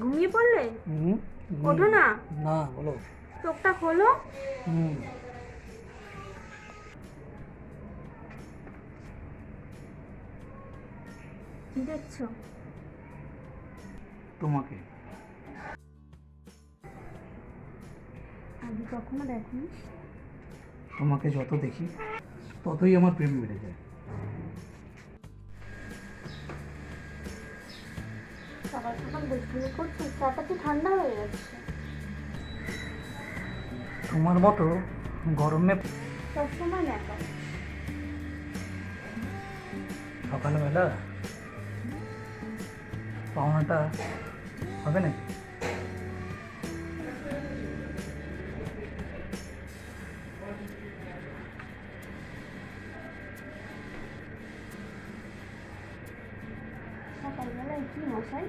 ঘুমিয়ে পড়লে? হুম। ওঠো না। না বলো। চোখটা খোলো। হুম। কি দেখছ? তোমাকে। আগে কখনো দেখনি? তোমাকে যত দেখি ততই আমার প্রেম বেড়ে যায়। সকাল সকাল দুষ্টুমি করছি চাটা তো ঠান্ডা হয়ে যাচ্ছে। তোমার মতো গরমে সবসময় ন্যাকা সকালবেলা পাওনাটা হবে নাকি? সকালবেলায় কি মশাই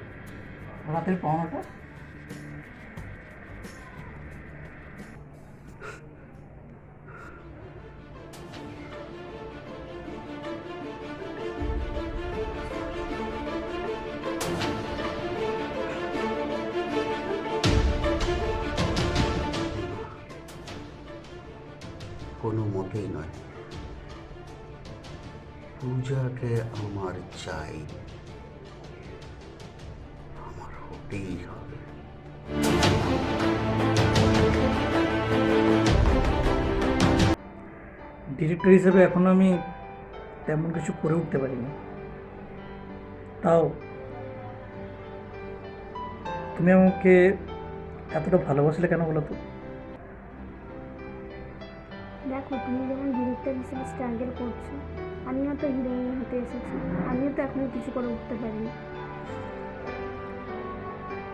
রাতের পাওনাটা? কোনো মতেই নয়। পূজাকে আমার চাই। আমার হতেই হবে ডিরেক্টর হিসেবে এখনও আমি তেমন কিছু করে উঠতে পারিনি। তাও তুমি আমাকে এতটা ভালোবাসলে কেন বলো তো? দেখো তুমি যেমন ডিরেক্টর হিসেবে স্ট্রাগল করছ আমিও তো হিরোইন হতে এসেছি। আমিও তো এখনও কিছু করে উঠতে পারিনি।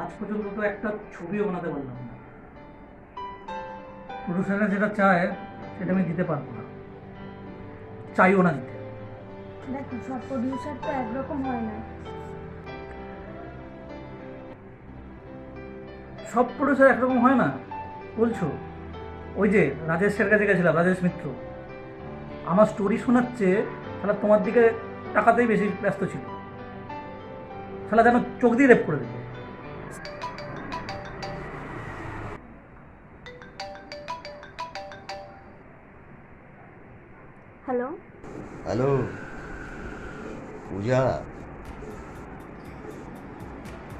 আজ পর্যন্ত তো একটা ছবিও বানাতে পারলাম না। প্রডিউসাররা যেটা চায় সেটা আমি দিতে পারব না। চাইও না দিতে। দেখো সব প্রডিউসার তো একরকম হয় না। সব প্রডিউসার একরকম হয় না। বলছো? ওই যে রাজেশের কাছে গেছিলাম রাজেশ মিত্র। আমার স্টোরি শোনাচ্ছে তাহলে তোমার দিকে টাকাতেই বেশি ব্যস্ত ছিল। তাহলে যেন চোখ দিয়ে রেপ করে দেবে হ্যালো? পূজা?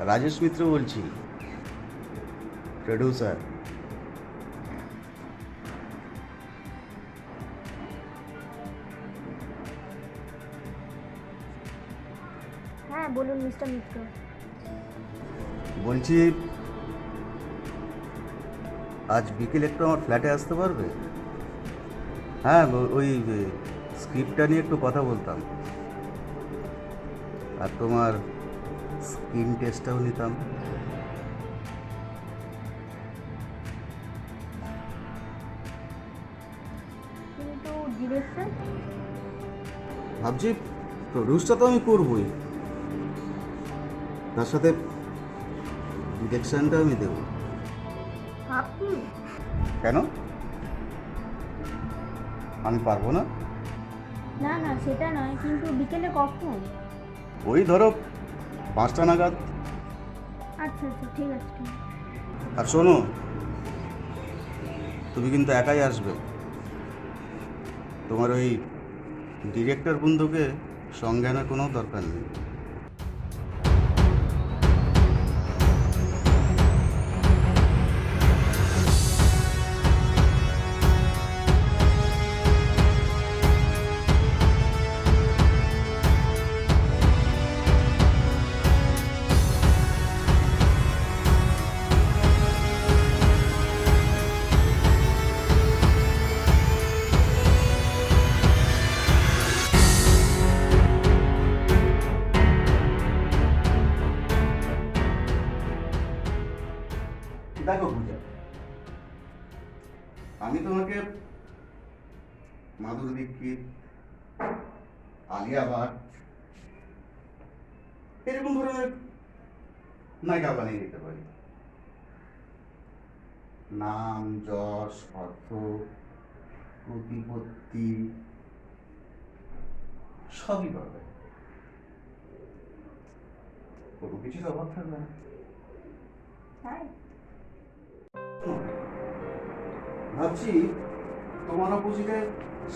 রাজেশ মিত্র বলছি। প্রডিউসার হ্যাঁ বলুন মিস্টার মিত্র। বলছি আজ বিকেল একটু আমার ফ্ল্যাটে আসতে পারবে? হ্যাঁ ওই স্ক্রিপ্টটা নিয়ে একটু কথা বলতাম। আর তোমার স্কিন টেস্টটাও নিতাম। ভাবছি প্রডিউসটা তো আমি করবই। তার সাথে ডিরেকশনটা আমি দেবো। কেন? আমি পারব না। না না সেটা নয় কিন্তু বিকেলে কখন? ওই ধরো পাঁচটা নাগাদ। আচ্ছা আচ্ছা ঠিক আছে ঠিক আছে। আর শোনো তুমি কিন্তু একাই আসবে। তোমার ওই ডিরেক্টর বন্ধুকে সঙ্গে আনার কোনো দরকার নেই। দেখো পূজা। আমি তোমাকে মাধুর দীক্ষিত আলিয়া ভাট এরকম ধরনের নায়িকা বানিয়ে দিতে পারি। নাম, যশ, অর্থ, প্রতিপত্তি, সবই পাবে। কোনো কিছুর অভাব থাকবে না। ভাবছি তোমার অপোজিটে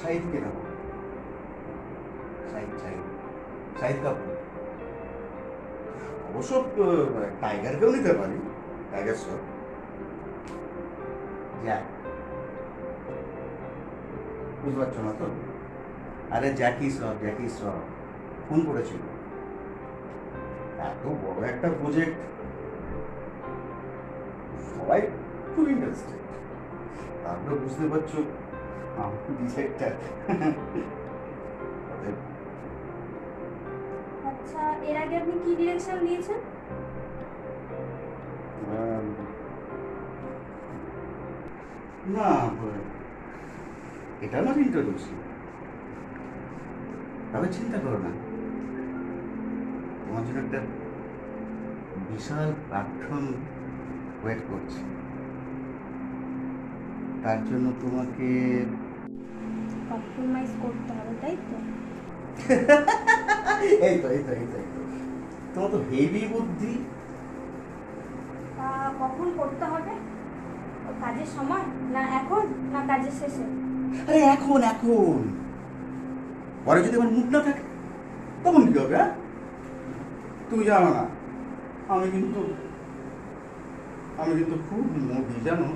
সাহিদকে নেব সাহিদ সাহিদ সাহিদ কাপুর। অবশ্য টাইগারকেও নিতে পারি টাইগার শ্রফ জ্যাক। বুঝতে পারছ না তো? আরে জ্যাকি শ্রফ জ্যাকি শ্রফ ফোন করেছিল। এত বড় একটা প্রজেক্ট সবাই খুব ইন্টারেস্টেড তারপরে বুঝতে পারছ? ডিসাইডটা আচ্ছা। এর আগে আপনি কি ডিরেকশন দিয়েছেন? না ব- এটা আমার ইন্ট্রোডিউশন তবে চিন্তা করো না। তোমার জন্য একটা বিশাল প্ল্যাটফর্ম ওয়েট করছে। তার জন্য তোমাকে কম্প্রোমাইজ করতে হবে তাই তো? এই তো এই তো এই তো তোমার তো হেভি বুদ্ধি। কখন করতে হবে? কাজের সময়? না এখন? না কাজের শেষে? আরে এখন এখন। পরে যদি আমার মুড না থাকে তখন কি হবে হ্যাঁ? তুমি জানো না আমি কিন্তু আমি কিন্তু খুব মুভি জানো?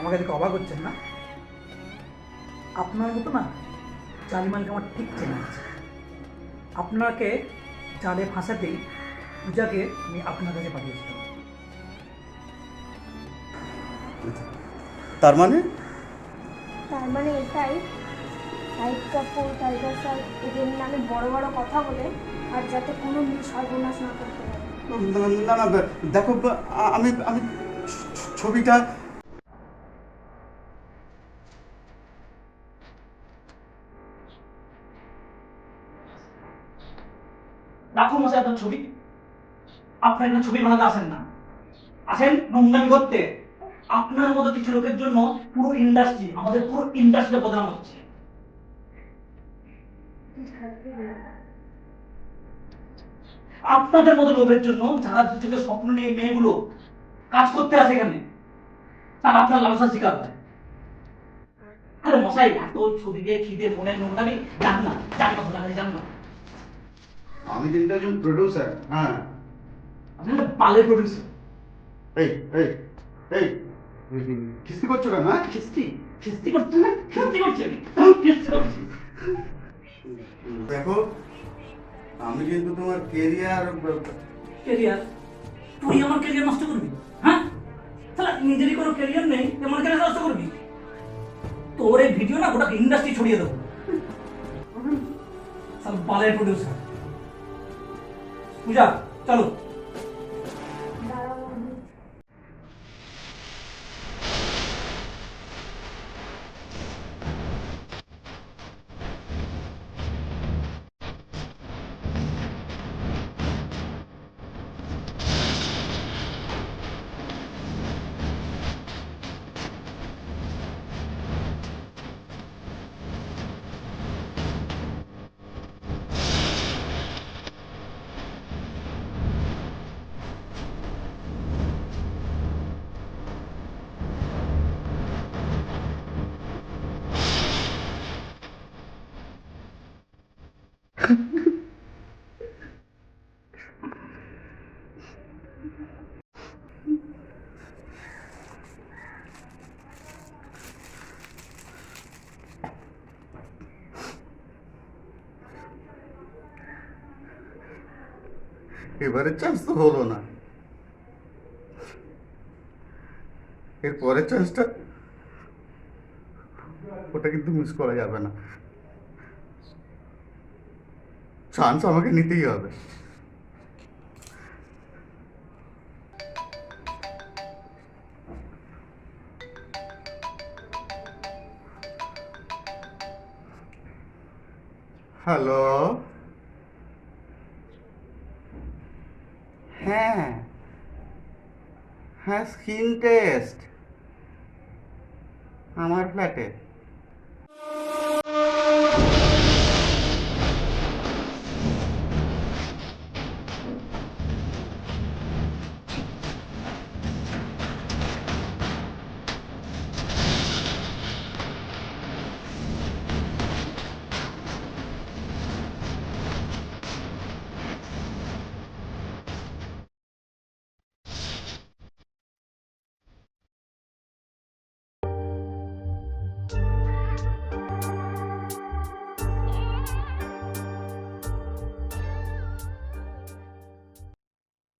আমাকে দেখে অবাক হচ্ছেন না? আপনার মতো না জালিমানকে আমার ঠিক চেনা আছে। আপনাকে জালে ফাঁসাতেই পূজাকে আমি আপনার কাছে পাঠিয়েছিলাম। তার মানে? তার মানে এটাই। সাহিদ কাপুর টাইগার স্যার এদের নামে বড় বড় কথা বলে আর যাতে কোনো মিল সর্বনাশ না করতে পারে। না না দেখো আমি আমি ছবিটা রাখো মশাই ছবি। আপনার ছবি বানাতে আসেন না। আসেন নোংরামি করতে। আপনার মতো কিছু লোকের জন্য পুরো ইন্ডাস্ট্রি আমাদের পুরো ইন্ডাস্ট্রি বদনাম হচ্ছে। আপনাদের মতো লোকের জন্য যারা চোখে স্বপ্ন নিয়ে মেয়েগুলো কাজ করতে আসে এখানে তারা আপনার লালসার শিকার হয়। আরে মশাই এত ছবি দিয়ে খিদে মনের নোংরামি জান না জান না, জান না। আমি কিন্তু একজন প্রোডিউসার হ্যাঁ। আপনি একটা পালের প্রোডিউসার এই এই এই। কিস্তি করছ কেন হ্যাঁ? খিস্তি খিস্তি করছ না খিস্তি করছে আমি। খিস্তি করছি দেখো আমি কিন্তু তোমার কেরিয়ার কেরিয়ার তুই আমার কেরিয়ার নষ্ট করবি হ্যাঁ? তাহলে নিজেরই কোনো কেরিয়ার নেই আমার ক্যারিয়ার নষ্ট করবি? তোর এই ভিডিও না গোটা ইন্ডাস্ট্রি ছড়িয়ে দেবো। সব বালের প্রডিউসার পূজা চলো এবারে চান্স তো হলো না। এর পরের চান্সটা ওটা কিন্তু মিস করা যাবে না। চান্স আমাকে নিতেই হবে। হ্যালো হ্যাঁ, হ্যাঁ হ্যাঁ। Skin test. আমার ফ্ল্যাটে